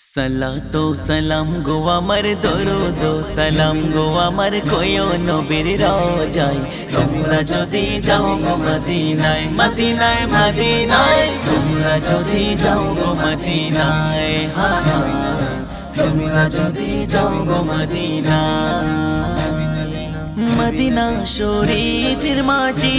সালাতো সালাম গো আমার দরুদ সালাম গো আমার কয়ো নবীর রাজাই তোমরা যদি যাও গো মদিনায় মদিনায় মদিনায় তোমরা যদি যাও গো মদিনায় হা তোমরা যদি যাও গো মদিনায় মদিনা শরীফের মাটি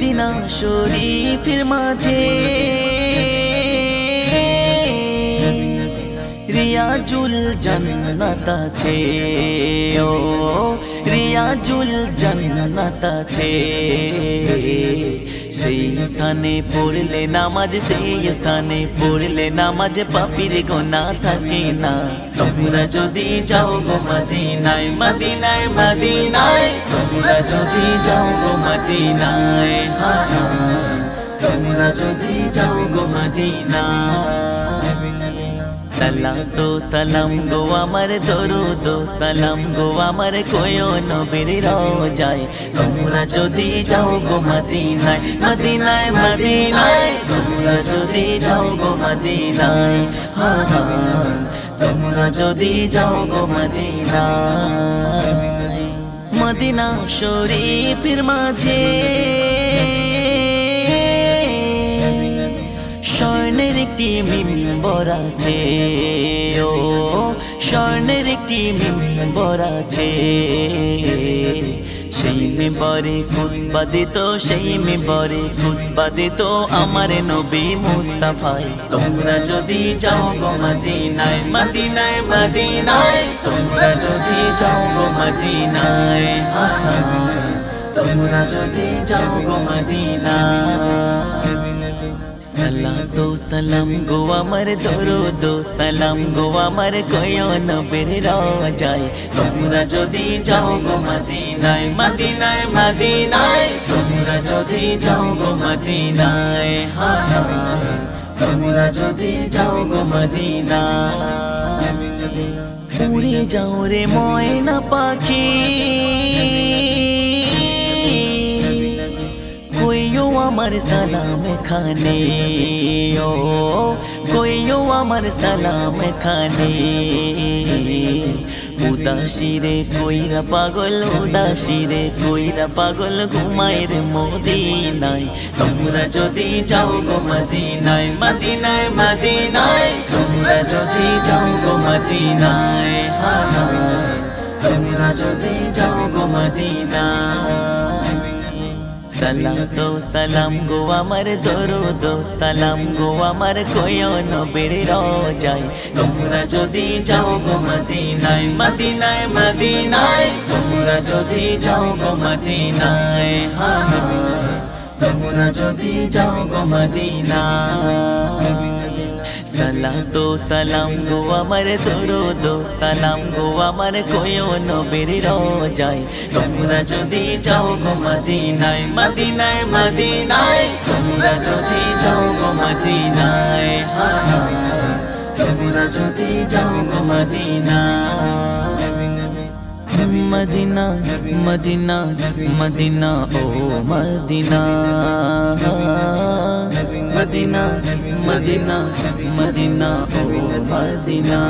মদিনা শরীফের মাঝে। রিয়াজুল জান্নাত আছে, ও রিয়াজুল জান্নাত আছে। সেই স্থানে পড়লে নামাজ, সেই স্থানে পড়লে নামাজ, পাপির গোনা থাকে না। তোমরা যদি যাও গো মদিনায় মদিনায় মদিনায় তোমরা যদি যাও গো মদিনায়। তোমরা যদি যাও গো সালাম তো সালাম গো আমার দরুদ, সালাম গো আমার কোয় নবীর রাজাই তোমরা যদি যাও গো মদিনায় মদিনায় মদিনায়। তোমরা যদি যাও গো মদিনায় হা হা তোমরা যদি যাও গো মদিনায়। মদিনা শরীফের মাঝে। স্বর্ণের একটি মিম্বর আছে ও স্বর্ণের একটি মিম্বর আছে। সেই মেবরে কুৎপাদিত দিত, সেই মেবরে কুৎপাদিত দিত আমার নবী মুস্তাফাই তোমরা যদি যাও গো মদিনায় মদিনায় মদিনায়, তোমরা যদি যাও গো মদিনায়। তোমরা যদি যাও গো মদিনায় সালাতো সালাম গো আমার দরুদ সালাম গো আমার কয় নবীর রাজাই তোমরা যদি যাও গো মদিনায় মদিনায় মদিনায় তোমরা যদি যাও গো মদিনায় হা হা। তোমরা যদি যাও গো মদিনায় উড়ে যাও রে ময়না পাখি আমার সালাম খানে ও কইও আমার সালাম খানে উদাসিরে কইরা পাগল উদাসিরে কইরা পাগল ঘুমায়ের মদিনায় তোমরা যদি যাও গো মদিনায় মদিনায় মদিনায় তোমরা যদি যাও গো মদিনায় হা। তোমরা যদি যাও গো মদিনায় সালাতো সালাম গো আমার দরুদ সালাম গো আমার কয় নবীর রাজাই তোমরা যদি যাও গো মদিনায় মদিনায় মদিনায়, তোমরা যদি যাও গো মদিনায় হা। তোমরা যদি যাও গো মদিনায় সালাতো সালাম গো আমার দরুদ সালাম গো আমার কয় নবীর রাজাই তোমরা যদি যাও গো মদিনায় মদিনায় মদিনায়, তোমরা যদি যাও গো মদিনায়। তোমরা যদি যাও গো মদিনায়, মদিনা মদিনা মদিনা, ও মদিনা মদিনা মদিনা মদিনা ও মদিনা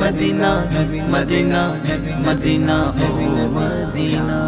মদিনা মদিনা মদিনা ও মদিনা